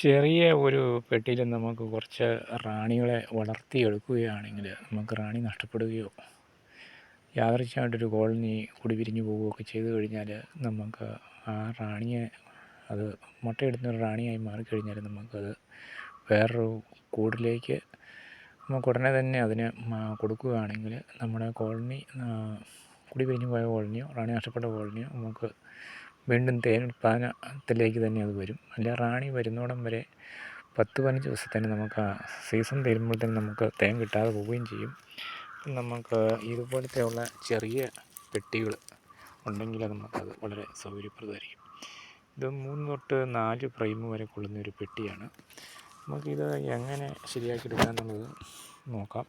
ചെറിയ ഒരു പെട്ടിയിൽ നമുക്ക് കുറച്ച് റാണികളെ വളർത്തിയെടുക്കുകയാണെങ്കിൽ നമുക്ക് റാണി നഷ്ടപ്പെടുകയോ യാദർച്ഛമായിട്ടൊരു കോളനി കുടി പിരിഞ്ഞു പോവുകയൊക്കെ ചെയ്തു കഴിഞ്ഞാൽ നമുക്ക് ആ റാണിയെ അത് മുട്ടയിടുന്ന റാണിയായി മാറിക്കഴിഞ്ഞാൽ നമുക്കത് വേറൊരു കൂടിലേക്ക് നമുക്ക് ഉടനെ തന്നെ അതിന് കൊടുക്കുകയാണെങ്കിൽ നമ്മുടെ കോളനി കുടി പിരിഞ്ഞു പോയ കോളനിയോ റാണി നഷ്ടപ്പെട്ട കോളനിയോ നമുക്ക് വീണ്ടും തേൻ ഉൽപ്പാദനത്തിലേക്ക് തന്നെ അത് വരും. അല്ല റാണി വരുന്നോടം വരെ പത്ത് പതിനഞ്ച് ദിവസത്തേന് നമുക്ക് സീസൺ തീരുമ്പോഴത്തേനും നമുക്ക് തേൻ കിട്ടാതെ പോവുകയും ചെയ്യും. നമുക്ക് ഇതുപോലത്തെ ഉള്ള ചെറിയ പെട്ടികൾ ഉണ്ടെങ്കിൽ നമുക്കത് വളരെ സൗകര്യപ്രദമായിരിക്കും. ഇത് മൂന്ന് തൊട്ട് നാല് ഫ്രെയിം വരെ കൊള്ളുന്ന ഒരു പെട്ടിയാണ്. നമുക്കിത് എങ്ങനെ ശരിയാക്കി എടുക്കാമെന്നുള്ളത് നോക്കാം.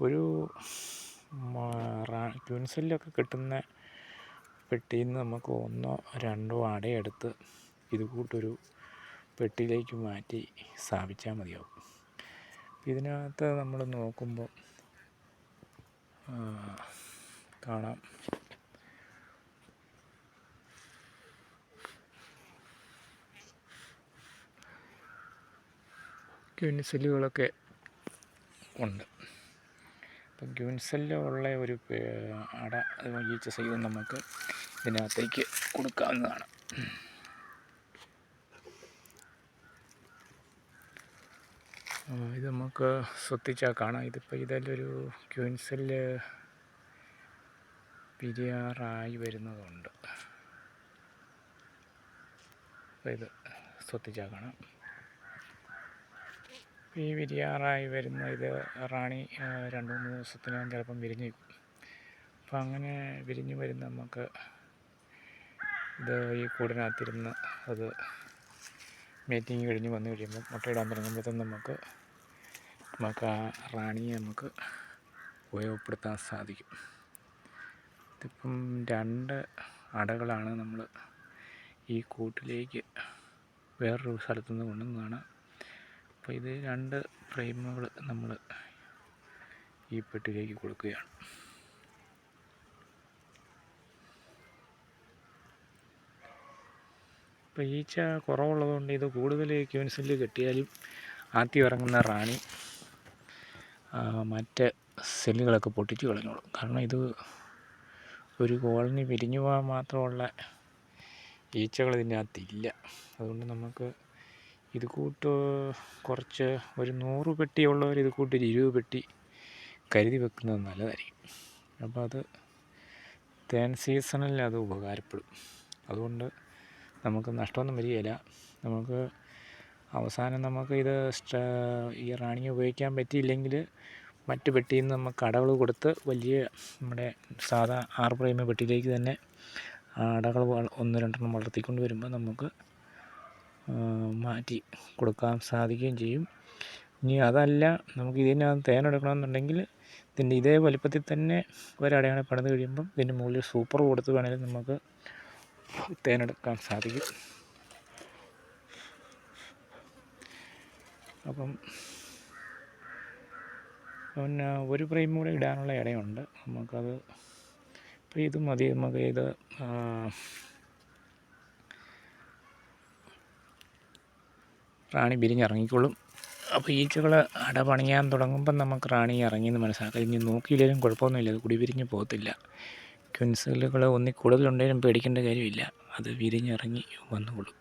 ഒരു ട്യൂൻസെല്ലൊക്കെ കിട്ടുന്ന പെട്ടിയിൽ നിന്ന് നമുക്ക് ഒന്നോ രണ്ടോ അടയെടുത്ത് ഇത് കൂട്ടൊരു പെട്ടിയിലേക്ക് മാറ്റി സ്ഥാപിച്ചാൽ മതിയാവും. ഇതിനകത്ത് നമ്മൾ നോക്കുമ്പോൾ കാണാം. ക്യൂൻസെല്ലുകളൊക്കെ ഉണ്ട്. അപ്പം ക്യൂൻസെല്ല് ഉള്ള ഒരു അട ഈച്ച സഹിതം നമുക്ക് ഇതിനകത്തേക്ക് കൊടുക്കാവുന്നതാണ്. ഇത് നമുക്ക് ശ്രദ്ധിച്ചാൽ കാണാം. ഇതിപ്പോൾ ഇതിലൊരു ക്യൂൻസിൽ പിരിയാറായി വരുന്നതുണ്ട്. ഇത് ശ്രദ്ധിച്ചാൽ കാണാം. ഈ വിരിയാറായി വരുന്ന ഇത് റാണി രണ്ട് മൂന്ന് ദിവസത്തിനകം ചിലപ്പം വിരിഞ്ഞ് അപ്പം അങ്ങനെ വിരിഞ്ഞു വരുന്ന നമുക്ക് ഇത് ഈ കൂടിനകത്തിരുന്ന് അത് മീറ്റിംഗ് കഴിഞ്ഞ് വന്നു കഴിയുമ്പോൾ മുട്ടയിടാൻ തുടങ്ങുമ്പോഴത്തേക്കും നമുക്ക് നമുക്ക് ആ റാണിയെ നമുക്ക് ഉപയോഗപ്പെടുത്താൻ സാധിക്കും. ഇതിപ്പം രണ്ട് അടകളാണ് നമ്മൾ ഈ കൂട്ടിലേക്ക് വേറൊരു സ്ഥലത്തുനിന്ന് കൊണ്ടുവന്നതാണ്. അപ്പോൾ ഇത് രണ്ട് ഫ്രെയിമുകൾ നമ്മൾ ഈ പെട്ടിലേക്ക് കൊടുക്കുകയാണ്. ഇപ്പോൾ ഈച്ച കുറവുള്ളതുകൊണ്ട് ഇത് കൂടുതൽ ക്യൂൻസിൽ കെട്ടിയാലും ആദ്യം ഇറങ്ങുന്ന റാണി മറ്റ് സെല്ലുകളൊക്കെ പൊട്ടിച്ച് കളഞ്ഞോളും. കാരണം ഇത് ഒരു കോളനി പിരിഞ്ഞു പോകാൻ മാത്രമുള്ള ഈച്ചകൾ ഇതിന്റെ അകത്തില്ല. അതുകൊണ്ട് നമുക്ക് ഇത് കൂട്ട് കുറച്ച് ഒരു നൂറ് പെട്ടിയുള്ളവർ ഇത് കൂട്ട് ഒരു ഇരുപത് പെട്ടി കരുതി വെക്കുന്നത് നല്ലതായിരിക്കും. അപ്പോൾ അത് തേൻ സീസണിൽ അത് ഉപകാരപ്പെടും. അതുകൊണ്ട് നമുക്ക് നഷ്ടമൊന്നും വരികയില്ല. നമുക്ക് അവസാനം നമുക്ക് ഇത് ഈ റാണി ഉപയോഗിക്കാൻ പറ്റിയില്ലെങ്കിൽ മറ്റു പെട്ടിയിൽ നിന്ന് നമുക്ക് അടകൾ കൊടുത്ത് വലിയ നമ്മുടെ സാധാ ആറ് പ്രൈമ പെട്ടിയിലേക്ക് തന്നെ അടകൾ ഒന്ന് രണ്ടെണ്ണം വളർത്തിക്കൊണ്ട് വരുമ്പോൾ നമുക്ക് മാറ്റി കൊടുക്കാൻ സാധിക്കുകയും ചെയ്യും. ഇനി അതല്ല നമുക്ക് ഇതിനകത്ത് തേനെടുക്കണമെന്നുണ്ടെങ്കിൽ ഇതിന്റെ ഇതേ വലിപ്പത്തിൽ തന്നെ ഒരടയാണെ പണിത് കഴിയുമ്പം ഇതിന്റെ മുകളിൽ സൂപ്പർ കൊടുത്ത് വേണമെങ്കിൽ നമുക്ക് തേനെടുക്കാൻ സാധിക്കും. അപ്പം പിന്നെ ഒരു ഫ്രെയിം കൂടെ ഇടാനുള്ള ഇടയുണ്ട്. നമുക്കത് ഇപ്പോൾ ഇത് മതി. നമുക്ക് ഇത് റാണി വിരിഞ്ഞിറങ്ങിക്കോളും അപ്പോൾ ഈച്ചകൾ അട പണിയാൻ തുടങ്ങുമ്പം നമുക്ക് റാണി ഇറങ്ങിയെന്ന് മനസ്സിലാക്കാം. ഇനി നോക്കിയില്ലെങ്കിലും കുഴപ്പമൊന്നുമില്ല. അത് കുടിപിരിഞ്ഞ് പോകത്തില്ല. ക്വിൻസലുകൾ ഒന്നിൽ കൂടുതലുണ്ടെങ്കിലും പേടിക്കേണ്ട കാര്യമില്ല. അത് വിരിഞ്ഞിറങ്ങി വന്നുകൊള്ളും.